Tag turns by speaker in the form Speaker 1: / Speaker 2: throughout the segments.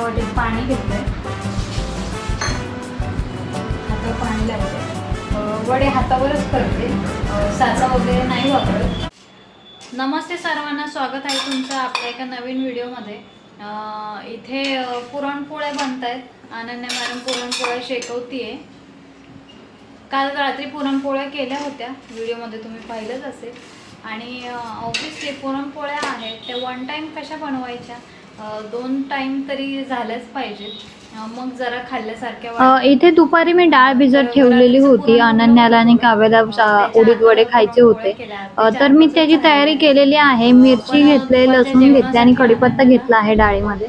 Speaker 1: एका पाणी घेतलंय. आता पाणी लावते वडे हातावरच करते. साचा वगैरे नाही वापरत. नमस्ते सर्वांना स्वागत आहे तुमचं आपल्या एका नवीन व्हिडिओमध्ये. इथे पुरणपोळ्या बनत आहेत अनन्या मॅडम पुरणपोळ्या शेकवतीये. काल रात्री पुरणपोळ्या केल्या होत्या. व्हिडिओमध्ये तुम्ही पाहिलंच असेल. आणि ऑफिसली पुरणपोळ्या आहेत. त्या वन टाईम कशा बनवायच्या? दोन टाईम तरी झाल्याच पाहिजेत अं, मग जरा खाल्ल्यासारख्या.
Speaker 2: इथे दुपारी मी डाळ भिजत ठेवलेली होती. अनन्याला आणि काव्याला उडीद वडे खायचे होते. तर मी त्याची तयारी केलेली आहे. मिरची घेतले लसूण घेतले आणि कढीपत्ता घेतला आहे डाळीमध्ये.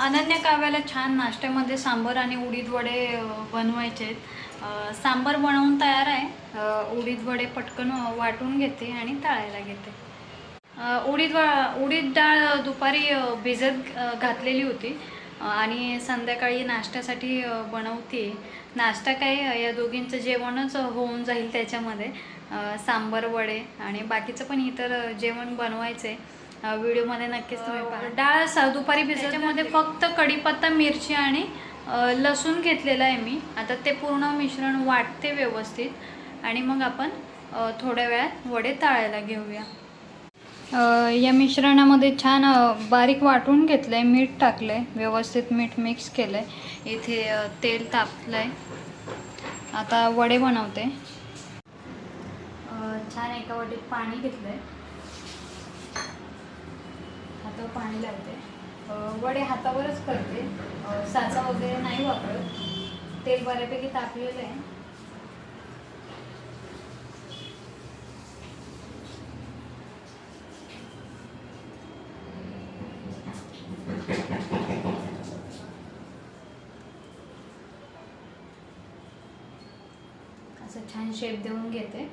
Speaker 1: अनन्या काव्याला छान नाश्त्यामध्ये सांबर आणि उडीद वडे बनवायचे आहेत. सांबर बनवून तयार आहे. उडीद वडे पटकन वाटून घेते आणि तळायला घेते. उडीद वा उडीद डाळ दुपारी भिजत घातलेली होती. आणि संध्याकाळी नाश्त्यासाठी बनवते. नाश्ता काय या दोघींचं जेवणच होऊन जाईल त्याच्यामध्ये. सांबर वडे आणि बाकीचं पण इतर जेवण बनवायचं आहे व्हिडिओमध्ये नक्कीच तुम्ही पहा डाळ स दुपारी भिजल्यामध्ये फक्त कढीपत्ता मिरची आणि लसूण घेतलेलं आहे मी. आता ते पूर्ण मिश्रण वाटते व्यवस्थित. आणि मग आपण थोड्या वेळात वडे तळायला घेऊया. या मिश्रणामध्ये छान बारीक वाटून घेतलं आहे मीठ टाकलं आहे व्यवस्थित मीठ मिक्स केलं आहे इथे तेल तापलं आहे आता वडे बनवते. छान एका वाटीत पाणी घेतलं आहे आता पाणी लावते. वडे हातावरच करते. साचा वगैरे नाही वापरत. तेल बऱ्यापैकी तापलेलं आहे. असं छान शेप देऊन घेते.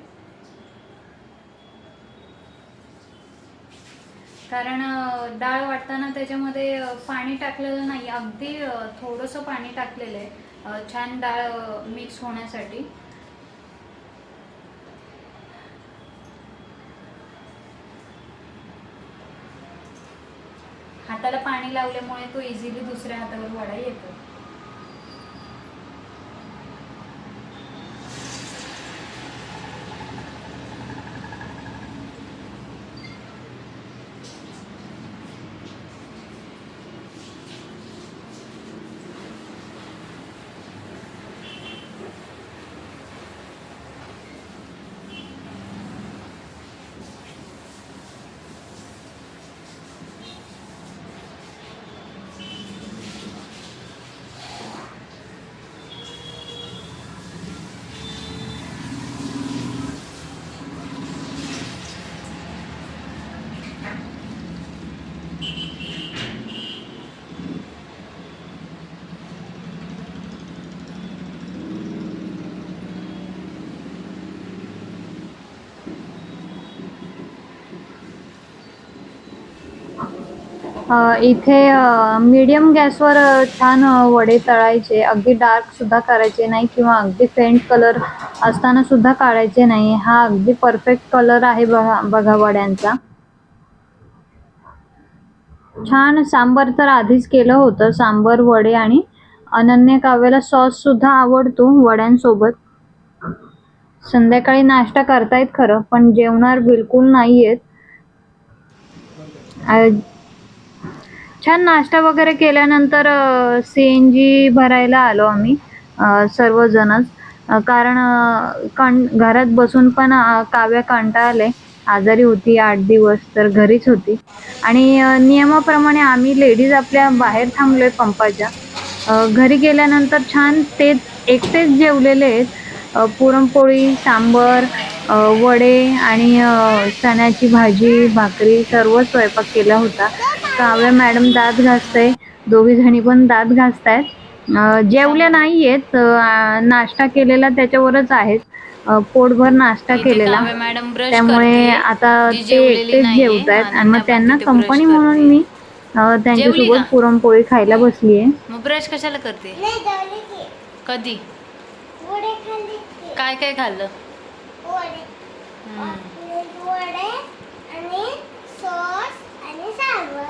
Speaker 1: कारण डाळ वाटताना त्याच्यामध्ये पाणी टाकलेलं नाही. अगदी थोडस थोडंसं पाणी टाकलेलं आहे. छान डाळ मिक्स होण्यासाठी. हाताला पाणी लावल्यामुळे तो इझिली दुसऱ्या हातावर वडा येतो.
Speaker 2: इथे मीडियम गॅसवर छान वडे तळायचे. अगदी डार्क सुद्धा करायचे नाही किंवा अगदी फेंट कलर असताना सुद्धा काढायचे नाही. हा अगदी परफेक्ट कलर आहे बघा बघा वड्यांचा. छान सांबर तर आधीच केलं होतं. सांबर वडे आणि अनन्य काव्याला सॉस सुद्धा आवडतो वड्यांसोबत. संध्याकाळी नाश्ता करतायत खरं पण जेवणार बिलकुल नाही आहेत छान नाश्ता वगैरे केल्यानंतर सी एन जी भरायला आलो आम्ही सर्वजणच. कारण कण कं घरात बसून पण काव्य कांटा कंटाळले. आजारी होती आठ दिवस तर घरीच होती. आणि नियमाप्रमाणे आम्ही लेडीज आपल्या बाहेर थांबलो आहे पंपाच्या घरी गेल्यानंतर छान तेच एकटेच जेवलेले आहेत. पुरणपोळी सांबर वडे आणि चण्याची भाजी भाकरी सर्व स्वयंपाक केला होता. काव्या मॅडम दात घासते दोघी जणी पण दात घासतायत. जेवल्या नाहीयेत. नाश्ता केलेला त्याच्यावरच आहेत. पोटभर नाश्ता केलेला.
Speaker 1: काव्या मॅडम ब्रश
Speaker 2: त्यामुळे. आता ते
Speaker 1: जेवलेली
Speaker 2: एकटेच
Speaker 1: नाहीये.
Speaker 2: जेवतायत आणि मग त्यांना कंपनी म्हणून. मी त्यांच्यासोबत? पुरणपोळी खायला बसली आहे
Speaker 1: मग ब्रश कशाला करते? कधी? काय काय खाल्लं
Speaker 3: वडे
Speaker 1: हम्म.
Speaker 3: वडे आणि सॉस आणि सांबर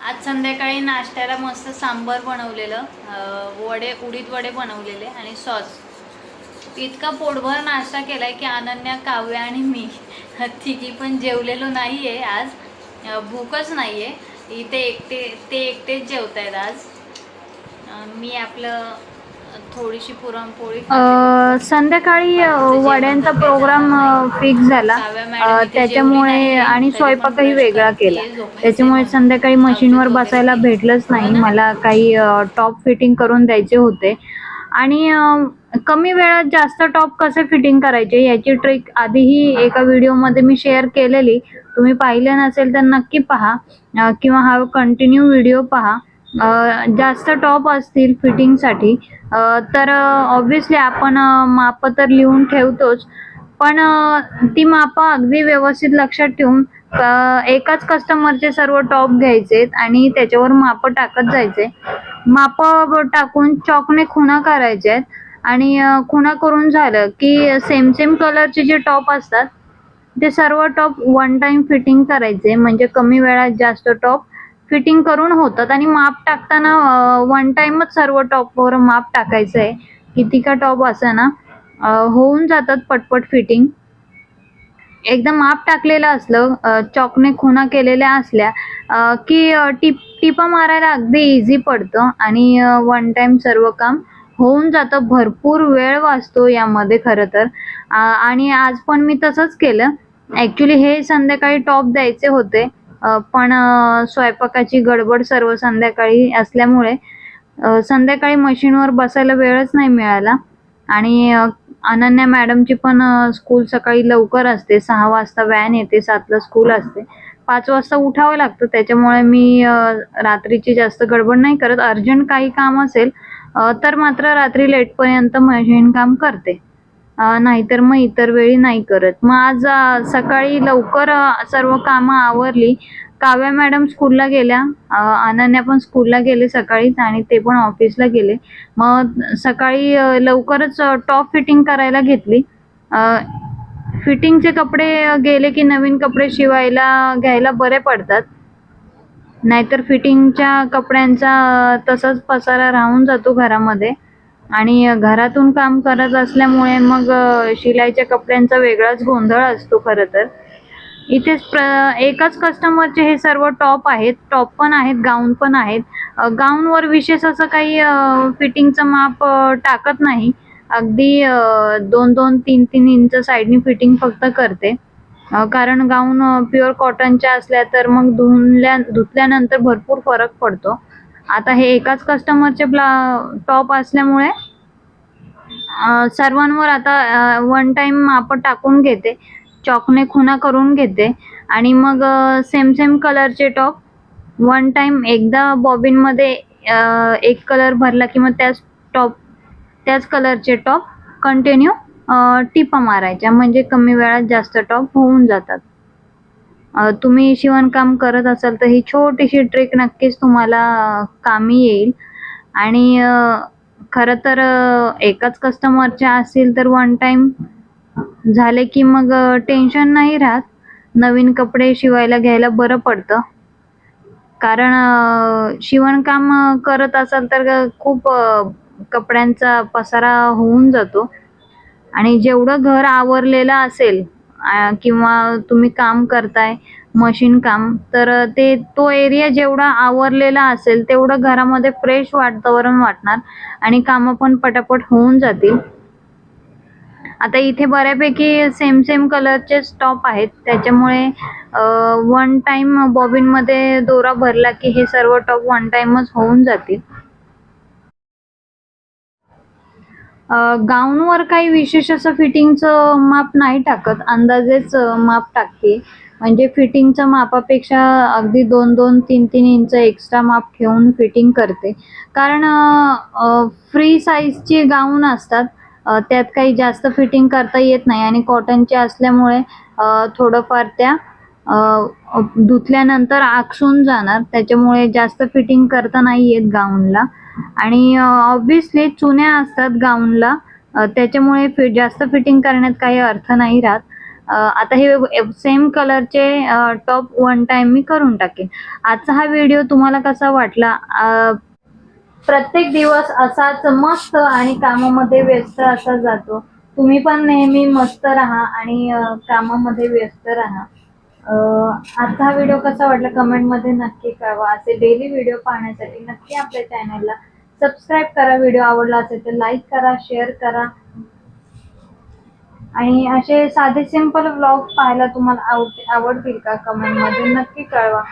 Speaker 1: आज संध्याकाळी नाश्त्याला मस्त सांबर बनवलेलं वडे उडीद वडे बनवलेले आणि सॉस. इतका पोटभर नाश्ता केला आहे की अनन्या काव्या आणि मी तिघी पण जेवलेलो नाही आहे आज भूकच नाही आहे इथे एकटे ते एकटेच जेवत आहेत आज मी आपलं थोडीशी पुरणपोळी.
Speaker 2: अ, संध्याकाळी अ, वड्यांचा प्रोग्राम फिक्स झाला. अ, त्याच्यामुळे आणि स्वयंपाकही वेगळा केला. त्याच्यामुळे संध्याकाळी मशीनवर बसायला भेटलंच नाही. मला काही टॉप फिटिंग करून द्यायचे होते. आणि अ, कमी वेळात जास्त टॉप कसे फिटिंग करायचे याची ट्रिक आधीही एका व्हिडिओमध्ये मी शेअर केलेली. तुम्ही पाहिले नसेल तर नक्की पहा. अ, किंवा हा कंटिन्यू व्हिडिओ पहा. जास्त टॉप असतील फिटिंगसाठी तर ऑब्विसली आपण मापं तर लिहून ठेवतोच पण ती मापं अगदी व्यवस्थित लक्षात ठेवून एकाच कस्टमरचे सर्व टॉप घ्यायचे आणि त्याच्यावर मापं टाकत जायचे. मापं टाकून चॉकने खुणा करायचे आहेत आणि खुणा करून झालं की सेम सेम कलरचे जे टॉप असतात ते सर्व टॉप वन टाइम फिटिंग करायचे म्हणजे कमी वेळात जास्त टॉप फिटिंग करून होतात आणि माप टाकताना वन टाइमच सर्व टॉपवर माप टाकायचं आहे किती का टॉप असं ना होऊन जातात पटपट फिटिंग एकदा माप टाकलेलं असलं चॉकने खुणा केलेल्या असल्या की टिप टिपा मारायला अगदी इझी पडतं आणि वन टाइम सर्व काम होऊन जातं. भरपूर वेळ वाचतो यामध्ये खरं तर. आणि आज पण मी तसंच केलं. ॲक्च्युली हे संध्याकाळी टॉप द्यायचे होते. पण स्वयंपाकाची गडबड सर्व संध्याकाळी असल्यामुळे संध्याकाळी मशीनवर बसायला वेळच नाही मिळाला. आणि अनन्या मॅडमची पण स्कूल सकाळी लवकर असते. सहा वाजता व्हॅन येते सातला स्कूल असते. पाच वाजता उठावं लागतं. त्याच्यामुळे मी रात्रीची जास्त गडबड नाही करत. अर्जंट काही काम असेल तर मात्र रात्री लेटपर्यंत मशीन काम करते. नाहीतर मग इतर वेळी नाही करत. मग आज सकाळी लवकर सर्व कामं आवरली. काव्या मॅडम स्कूलला गेल्या. अनन्या पण स्कूलला गेले सकाळीच आणि ते पण ऑफिसला गेले. मग सकाळी लवकरच टॉप फिटिंग करायला घेतली. फिटिंगचे कपडे गेले की नवीन कपडे शिवायला घ्यायला बरे पडतात. नाहीतर फिटिंगच्या कपड्यांचा तसाच पसारा राहून जातो घरामध्ये. आणि घरातून काम करत असल्यामुळे मग शिलाईच्या कपड्यांचा वेगळाच गोंधळ असतो खरं तर. इथेच प्र एकाच कस्टमरचे हे सर्व टॉप आहेत. टॉप पण आहेत गाऊन पण आहेत. गाऊनवर विशेष असं काही फिटिंगचं माप टाकत नाही. अगदी दोन दोन तीन तीन इंच साईडनी फिटिंग फक्त करते. कारण गाऊन प्युअर कॉटनच्या असल्या तर मग धुतल्या धुतल्यानंतर भरपूर फरक पडतो. आता हे एकाच कस्टमरचे ब्ला टॉप असल्यामुळे सर्वांवर आता वन टाईम आपण टाकून घेते. चॉकने खुना करून घेते. आणि मग सेम सेम कलरचे टॉप वन टाईम एकदा बॉबिनमध्ये एक कलर भरला की मग त्याच टॉप त्याच कलरचे टॉप कंटिन्यू टिपा मारायच्या. म्हणजे कमी वेळात जास्त टॉप होऊन जातात. तुम्ही शिवणकाम करत असाल तर ही छोटीशी ट्रिक नक्कीच तुम्हाला कामी येईल. आणि खरं तर एकाच कस्टमरच्या असतील तर वन टाईम झाले की मग टेन्शन नाही राहत. नवीन कपडे शिवायला घ्यायला बरं पडतं. कारण शिवणकाम करत असाल तर खूप कपड्यांचा पसारा होऊन जातो. आणि जेवढं घर आवरलेलं असेल किंवा तुम्ही काम करताय मशीन काम तर ते तो एरिया जेवढा आवरलेला असेल तेवढं घरामध्ये फ्रेश वातावरण वाटणार आणि कामं पण पटापट होऊन जातील. आता इथे बऱ्यापैकी सेम सेम कलरचे टॉप आहेत. त्याच्यामुळे वन टाइम बॉबिनमध्ये दोरा भरला की हे सर्व टॉप वन टाइमच होऊन जातील. गाऊनवर काही विशेष असं फिटिंगचं माप नाही टाकत. अंदाजेच माप टाकते. म्हणजे फिटिंगच्या मापापेक्षा अगदी दोन दोन तीन तीन इंच एक्स्ट्रा माप ठेवून फिटिंग करते. कारण फ्री साईजचे गाऊन असतात. त्यात काही जास्त फिटिंग करता येत नाही आणि कॉटनचे असल्यामुळे थोडंफार त्या धुतल्यानंतर आकसून जाणार. त्याच्यामुळे जास्त फिटिंग करता नाही येत गाऊनला. आणि ऑब्विसली चुन्या असतात गाऊनला. त्याच्यामुळे फि जास्त फिटिंग करण्यात काही अर्थ नाही राहत. आता हे सेम कलरचे टॉप वन टाइम मी करून टाकेन. आजचा हा व्हिडिओ तुम्हाला कसा वाटला? प्रत्येक दिवस असाच मस्त आणि कामामध्ये व्यस्त असा जातो. तुम्ही पण नेहमी मस्त राहा आणि कामामध्ये व्यस्त राहा. आता व्हिडिओ कसा वाटला कमेंटमध्ये नक्की कळवा. असे डेली व्हिडिओ पाहण्यासाठी नक्की आपल्या चॅनलला सबस्क्राईब करा. व्हिडिओ आवडला असेल तर लाईक करा शेअर करा. आणि असे साधे सिंपल व्लॉग पाहायला तुम्हाला आवड आवडतील का कमेंटमध्ये नक्की कळवा.